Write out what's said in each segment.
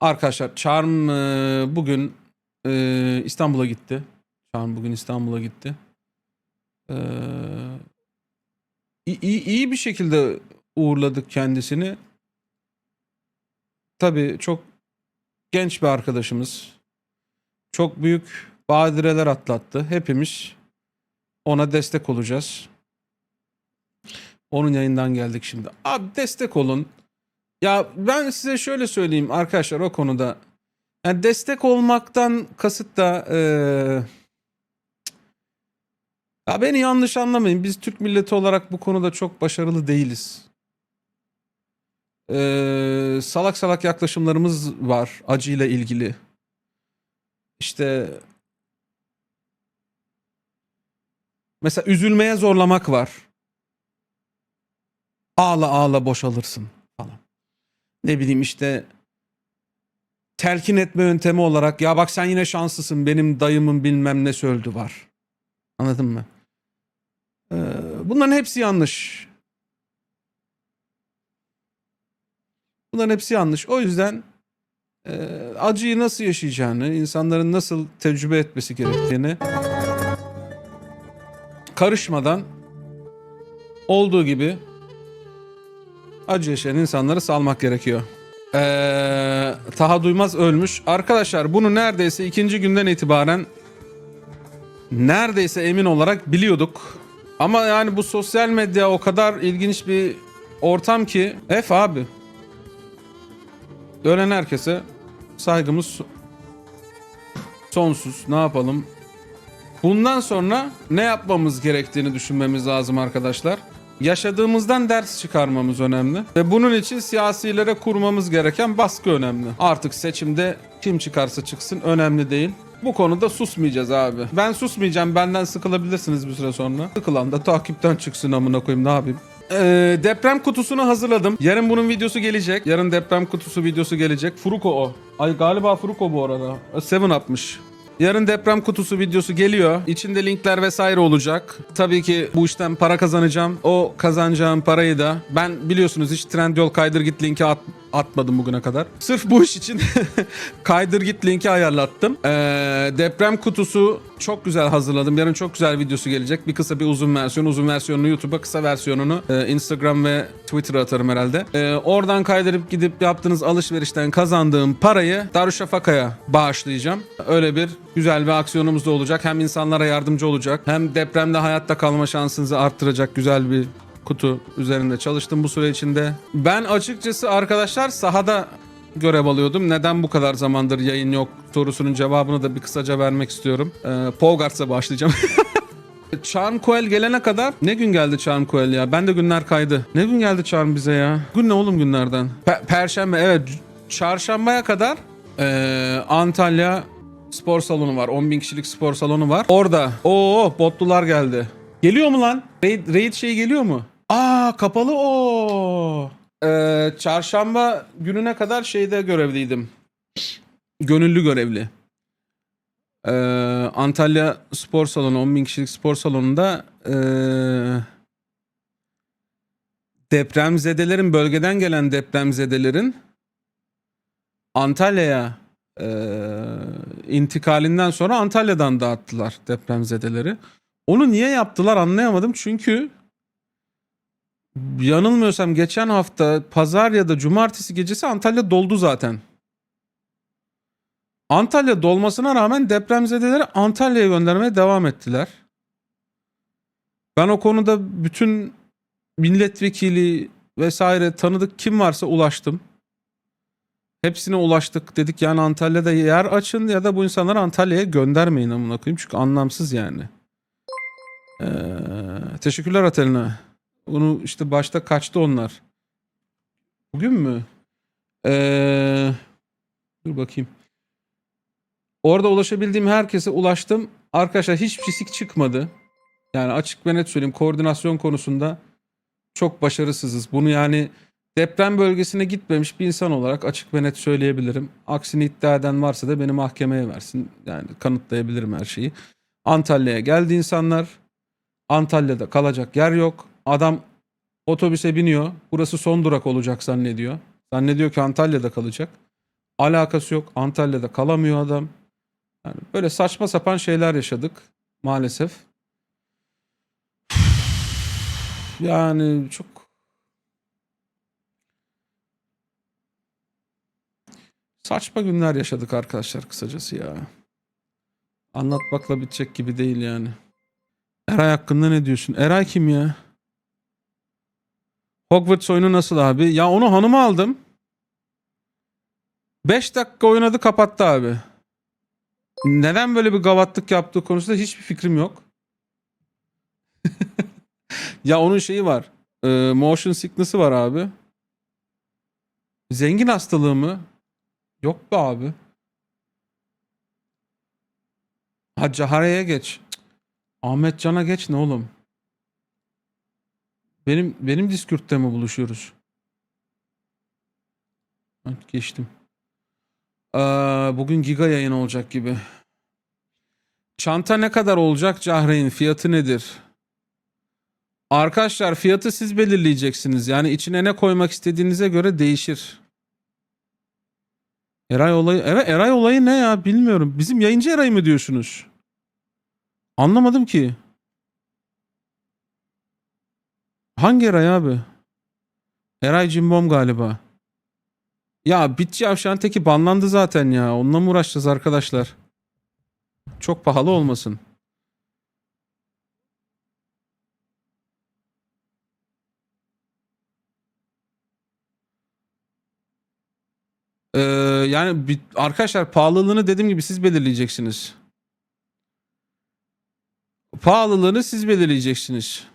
Arkadaşlar Charm e, bugün e, İstanbul'a gitti. Charm bugün İstanbul'a gitti. E, iyi, iyi, bir şekilde uğurladık kendisini. Tabii çok genç bir arkadaşımız. Çok büyük badireler atlattı. Hepimiz ona destek olacağız. Onun yayından geldik şimdi. Abi destek olun. Ya ben size şöyle söyleyeyim arkadaşlar o konuda. Yani destek olmaktan kasıt da eee, ya beni yanlış anlamayın. Biz Türk milleti olarak bu konuda çok başarılı değiliz. Eee, salak salak yaklaşımlarımız var acıyla ilgili. İşte mesela üzülmeye zorlamak var. Ağla ağla boşalırsın. Ne bileyim işte telkin etme yöntemi olarak ya bak sen yine şanslısın benim dayımın bilmem ne öldü var. Anladın mı? Ee, bunların hepsi yanlış. Bunların hepsi yanlış. O yüzden e, acıyı nasıl yaşayacağını, insanların nasıl tecrübe etmesi gerektiğini karışmadan olduğu gibi acı yaşayan insanları salmak gerekiyor. Ee, Taha Duymaz ölmüş. Arkadaşlar bunu neredeyse ikinci günden itibaren neredeyse emin olarak biliyorduk. Ama yani bu sosyal medya o kadar ilginç bir ortam ki F abi. Ölen herkese saygımız sonsuz. Ne yapalım? Bundan sonra ne yapmamız gerektiğini düşünmemiz lazım arkadaşlar. Yaşadığımızdan ders çıkarmamız önemli. Ve bunun için siyasilere kurmamız gereken baskı önemli. Artık seçimde kim çıkarsa çıksın önemli değil. Bu konuda susmayacağız abi. Ben susmayacağım. Benden sıkılabilirsiniz bir süre sonra. Sıkılan da takipten çıksın amına koyayım ne yapayım. Ee, deprem kutusunu hazırladım. Yarın bunun videosu gelecek. Yarın deprem kutusu videosu gelecek. Furuko o. Ay galiba Furuko bu arada. Seven atmış. Yarın deprem kutusu videosu geliyor. İçinde linkler vesaire olacak. Tabii ki bu işten para kazanacağım. O kazanacağım parayı da ben biliyorsunuz hiç Trendyol kaydır git linki at, atmadım bugüne kadar. Sırf bu iş için kaydır git linki ayarlattım. Ee, deprem kutusu çok güzel hazırladım. Yarın çok güzel videosu gelecek. Bir kısa bir uzun versiyon. Uzun versiyonunu YouTube'a kısa versiyonunu e, Instagram ve Twitter'a atarım herhalde. Ee, oradan kaydırıp gidip yaptığınız alışverişten kazandığım parayı Darüşşafaka'ya bağışlayacağım. Öyle bir güzel bir aksiyonumuz da olacak. Hem insanlara yardımcı olacak hem depremde hayatta kalma şansınızı arttıracak güzel bir kutu üzerinde çalıştım bu süre içinde. Ben açıkçası arkadaşlar sahada görev alıyordum. Neden bu kadar zamandır yayın yok sorusunun cevabını da bir kısaca vermek istiyorum. Ee, Pogarts'a başlayacağım. Charm Coel gelene kadar ne gün geldi Charm Coel ya? Ben de günler kaydı. Ne gün geldi Charm bize ya? Gün ne oğlum günlerden? Pe- Perşembe evet. Çarşambaya kadar ee, Antalya spor salonu var. 10 bin kişilik spor salonu var. Orada. Oo botlular geldi. Geliyor mu lan? Raid, raid şey geliyor mu? Aa kapalı o. Ee, çarşamba gününe kadar şeyde görevliydim. Gönüllü görevli. Ee, Antalya spor salonu 10 bin kişilik spor salonunda ee, depremzedelerin bölgeden gelen depremzedelerin Antalya'ya ee, intikalinden sonra Antalya'dan dağıttılar depremzedeleri. Onu niye yaptılar anlayamadım çünkü yanılmıyorsam geçen hafta pazar ya da cumartesi gecesi Antalya doldu zaten. Antalya dolmasına rağmen depremzedeleri Antalya'ya göndermeye devam ettiler. Ben o konuda bütün milletvekili vesaire tanıdık kim varsa ulaştım. Hepsine ulaştık dedik yani Antalya'da yer açın ya da bu insanları Antalya'ya göndermeyin amına koyayım çünkü anlamsız yani. Ee, teşekkürler Atelina. Onu işte başta kaçtı onlar. Bugün mü? Ee, dur bakayım. Orada ulaşabildiğim herkese ulaştım. Arkadaşlar hiç pisik çıkmadı. Yani açık ve net söyleyeyim koordinasyon konusunda çok başarısızız. Bunu yani deprem bölgesine gitmemiş bir insan olarak açık ve net söyleyebilirim. Aksini iddia eden varsa da beni mahkemeye versin. Yani kanıtlayabilirim her şeyi. Antalya'ya geldi insanlar. Antalya'da kalacak yer yok. Adam otobüse biniyor. Burası son durak olacak zannediyor. Zannediyor ki Antalya'da kalacak. Alakası yok. Antalya'da kalamıyor adam. Yani böyle saçma sapan şeyler yaşadık maalesef. Yani çok saçma günler yaşadık arkadaşlar kısacası ya. Anlatmakla bitecek gibi değil yani. Eray hakkında ne diyorsun? Eray kim ya? Hogwarts oyunu nasıl abi? Ya onu hanıma aldım. 5 dakika oynadı kapattı abi. Neden böyle bir gavatlık yaptığı konusunda hiçbir fikrim yok. ya onun şeyi var. Ee, motion sickness'ı var abi. Zengin hastalığı mı? Yok be abi. Ha Cahare'ye geç. Ahmet Can'a geç ne oğlum? Benim benim Discord'te mi buluşuyoruz? Geçtim. Ee, bugün giga yayın olacak gibi. Çanta ne kadar olacak Cahreyn? Fiyatı nedir? Arkadaşlar fiyatı siz belirleyeceksiniz. Yani içine ne koymak istediğinize göre değişir. Eray olayı... Evet Eray olayı ne ya bilmiyorum. Bizim yayıncı Eray mı diyorsunuz? Anlamadım ki. Hangi Eray abi? Eray Cimbom galiba. Ya Bitçi Avşan teki banlandı zaten ya. Onunla mı uğraşacağız arkadaşlar? Çok pahalı olmasın. Ee, yani bir- arkadaşlar pahalılığını dediğim gibi siz belirleyeceksiniz. Pahalılığını siz belirleyeceksiniz.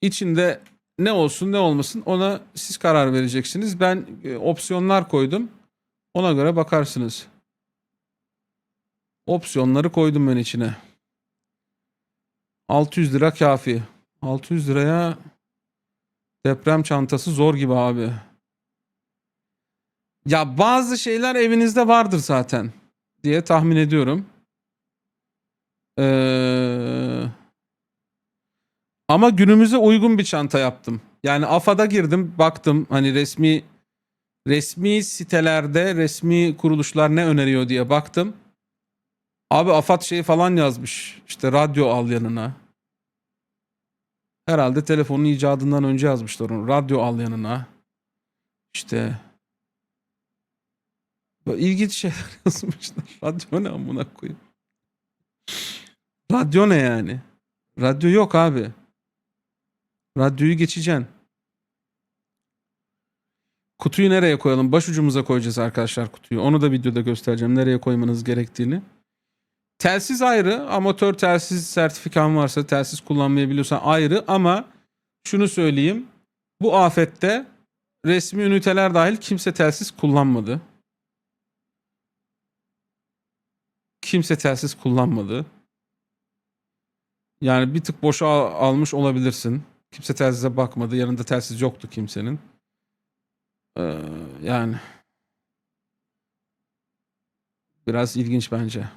İçinde ne olsun ne olmasın ona siz karar vereceksiniz. Ben e, opsiyonlar koydum. Ona göre bakarsınız. Opsiyonları koydum ben içine. 600 lira kafi. 600 liraya deprem çantası zor gibi abi. Ya bazı şeyler evinizde vardır zaten diye tahmin ediyorum. Ee, ama günümüze uygun bir çanta yaptım. Yani AFAD'a girdim, baktım hani resmi resmi sitelerde resmi kuruluşlar ne öneriyor diye baktım. Abi AFAD şey falan yazmış. İşte radyo al yanına. Herhalde telefonun icadından önce yazmışlar onu. Radyo al yanına. İşte ilginç şeyler yazmışlar. Radyo ne amına koyayım. Radyo ne yani? Radyo yok abi. Radyoyu geçeceksin. Kutuyu nereye koyalım? Başucumuza koyacağız arkadaşlar kutuyu. Onu da videoda göstereceğim. Nereye koymanız gerektiğini. Telsiz ayrı. Amatör telsiz sertifikan varsa telsiz kullanmayı biliyorsan ayrı ama şunu söyleyeyim. Bu afette resmi üniteler dahil kimse telsiz kullanmadı. Kimse telsiz kullanmadı. Yani bir tık boşa al- almış olabilirsin. Kimse telsize bakmadı. Yanında telsiz yoktu kimsenin. Ee, yani biraz ilginç bence.